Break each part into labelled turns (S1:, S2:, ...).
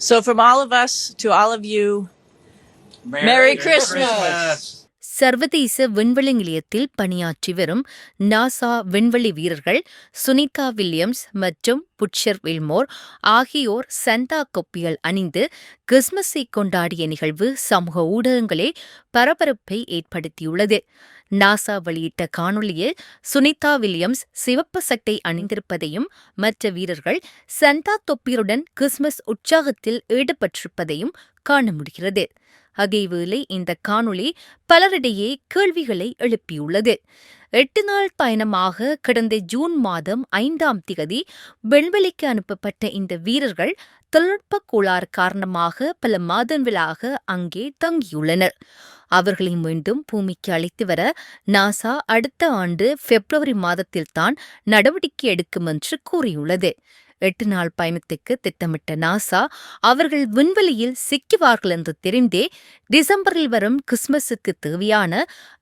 S1: So, from all of us to all of you, Merry Christmas.
S2: சர்வதேச விண்வெளி நிலையத்தில் பணியாற்றி வரும் நாசா விண்வெளி வீரர்கள் சுனிதா வில்லியம்ஸ் மற்றும் புட்சர் வில்மோர் ஆகியோர் சந்தா கொப்பிகள் அணிந்து கிறிஸ்மஸை கொண்டாடிய நிகழ்வு சமூக ஊடகங்களில் பரபரப்பை ஏற்படுத்தியுள்ளது நாசா வெளியிட்ட காணொளியில் சுனிதா வில்லியம்ஸ் சிவப்பு சட்டை அணிந்திருப்பதையும் மற்ற வீரர்கள் சந்தா தொப்பியருடன் கிறிஸ்துமஸ் உற்சாகத்தில் ஈடுபட்டிருப்பதையும் காண முடிகிறது. அதேவேளை இந்த காணொளி பலரிடையே கேள்விகளை எழுப்பியுள்ளது. எட்டு நாள் பயணமாக கடந்த ஜூன் மாதம் ஐந்தாம் திகதி விண்வெளிக்கு அனுப்பப்பட்ட இந்த வீரர்கள் தொழில்நுட்ப கோளாறு காரணமாக பல மாதங்களாக அங்கே தங்கியுள்ளனர். அவர்களை மீண்டும் பூமிக்கு அழைத்து வர நாசா அடுத்த ஆண்டு பிப்ரவரி மாதத்தில்தான் நடவடிக்கை எடுக்கும் என்று கூறியுள்ளது. எட்டு நாள் பயணத்துக்கு திட்டமிட்ட நாசா அவர்கள் விண்வெளியில் சிக்குவார்கள் என்று தெரிந்தே டிசம்பரில் வரும் கிறிஸ்துமஸுக்கு தேவையான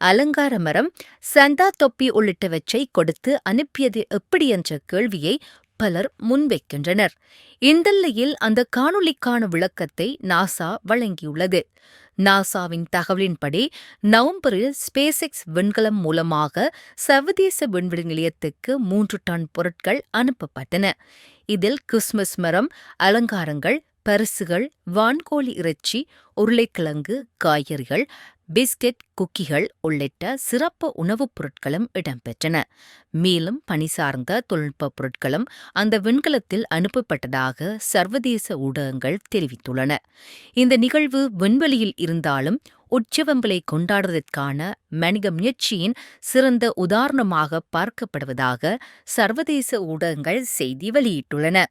S2: அலங்கார மரம் சந்தா தொப்பி உள்ளிட்டவற்றை கொடுத்து அனுப்பியது எப்படி என்ற கேள்வியை பலர் முன்வைக்கின்றனர். இந்தல்லையில் அந்த காணொளிக்கான விளக்கத்தை நாசா வழங்கியுள்ளது. நாசாவின் தகவலின்படி நவம்பரில் ஸ்பேசெக்ஸ் விண்கலம் மூலமாக சர்வதேச விண்வெளி நிலையத்துக்கு மூன்று டன் பொருட்கள் அனுப்பப்பட்டன. இதில் கிறிஸ்துமஸ் மரம் அலங்காரங்கள் பரிசுகள் வான்கோழி இறைச்சி உருளைக்கிழங்கு காய்கறிகள் பிஸ்கெட் குக்கிகள் உள்ளிட்ட சிறப்பு உணவுப் பொருட்களும் இடம்பெற்றன. மேலும் பணி சார்ந்த தொழில்நுட்ப பொருட்களும் அந்த விண்கலத்தில் அனுப்பப்பட்டதாக சர்வதேச ஊடகங்கள் தெரிவித்துள்ளன. இந்த நிகழ்வு விண்வெளியில் இருந்தாலும் உற்சவங்களை கொண்டாடுவதற்கான மனித முயற்சியின் சிறந்த உதாரணமாக பார்க்கப்படுவதாக சர்வதேச ஊடகங்கள் செய்தி வெளியிட்டுள்ளன.